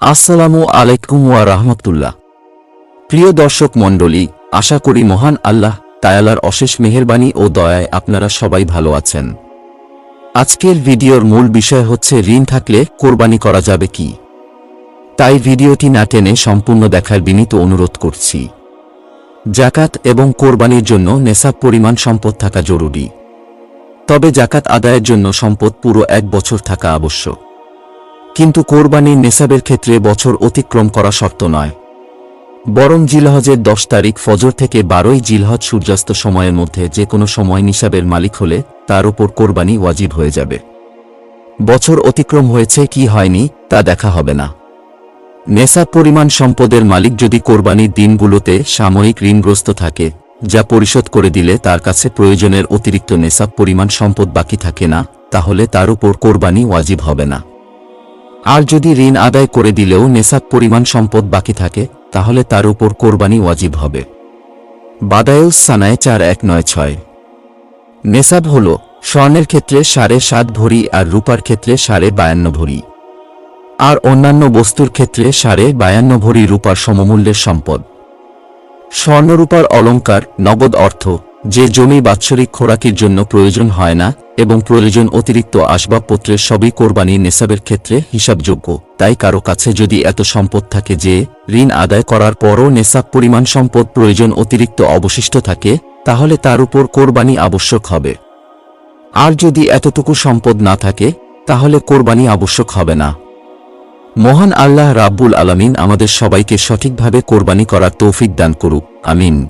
আসসালামু আলাইকুম ওয়া রাহমাতুল্লাহ। প্রিয় দর্শক মণ্ডলী, আশা করি মহান আল্লাহ তায়ালার অশেষ মেহেরবানি ও দয়ায় আপনারা সবাই ভালো আছেন। আজকের ভিডিওর মূল বিষয় হচ্ছে ঋণ থাকলে কোরবানি করা যাবে কি? তাই ভিডিওটি না টেনে সম্পূর্ণ দেখার বিনীত অনুরোধ করছি। জাকাত এবং কোরবানির জন্য নেশাব পরিমাণ সম্পদ থাকা জরুরি। তবে জাকাত আদায়ের জন্য সম্পদ পুরো এক বছর থাকা আবশ্যক। কিন্তু কোরবানির নেশাবের ক্ষেত্রে বছর অতিক্রম করা শর্ত নয়। বরং জিলহজের দশ তারিখ ফজর থেকে বারোই জিলহজ সূর্যাস্ত সময়ের মধ্যে যে কোনো সময় নিসাবের মালিক হলে তার উপর কোরবানি ওয়াজিব হয়ে যাবে। বছর অতিক্রম হয়েছে কি হয়নি তা দেখা হবে না। নেশাব পরিমাণ সম্পদের মালিক যদি কোরবানির দিনগুলোতে সাময়িক ঋণগ্রস্ত থাকে, যা পরিশোধ করে দিলে তার কাছে প্রয়োজনের অতিরিক্ত নেশাব পরিমাণ সম্পদ বাকি থাকে না, তাহলে তার উপর কোরবানি ওয়াজিব হবে না। আর যদি ঋণ আদায় করে দিলেও নেশাব পরিমাণ সম্পদ বাকি থাকে, তাহলে তার উপর কোরবানি ওয়াজিব হবে। বাদায়ুস সানায় চার এক নয় ছয়। নেশাব হল, স্বর্ণের ক্ষেত্রে সাড়ে সাত ভরি আর রূপার ক্ষেত্রে সাড়ে বায়ান্ন ভরি। আর অন্যান্য বস্তুর ক্ষেত্রে সাড়ে বায়ান্ন ভরি রূপার সমমূল্যের সম্পদ। স্বর্ণরূপার অলঙ্কার নগদ অর্থ যে জমি বাৎসরিক খোরাকির জন্য প্রয়োজন হয় না, এবং প্রয়োজন অতিরিক্ত আসবাবপত্রের সবই কোরবানি নেশাবের ক্ষেত্রে হিসাবযোগ্য। তাই কারও কাছে যদি এত সম্পদ থাকে যে, ঋণ আদায় করার পরও নেশাব পরিমাণ সম্পদ প্রয়োজন অতিরিক্ত অবশিষ্ট থাকে, তাহলে তার উপর কোরবানি আবশ্যক হবে। আর যদি এতটুকু সম্পদ না থাকে, তাহলে কোরবানি আবশ্যক হবে না। মহান আল্লাহ রাব্বুল আলামিন আমাদের সবাইকে সঠিকভাবে কোরবানি করার তৌফিক দান করুক। আমিন।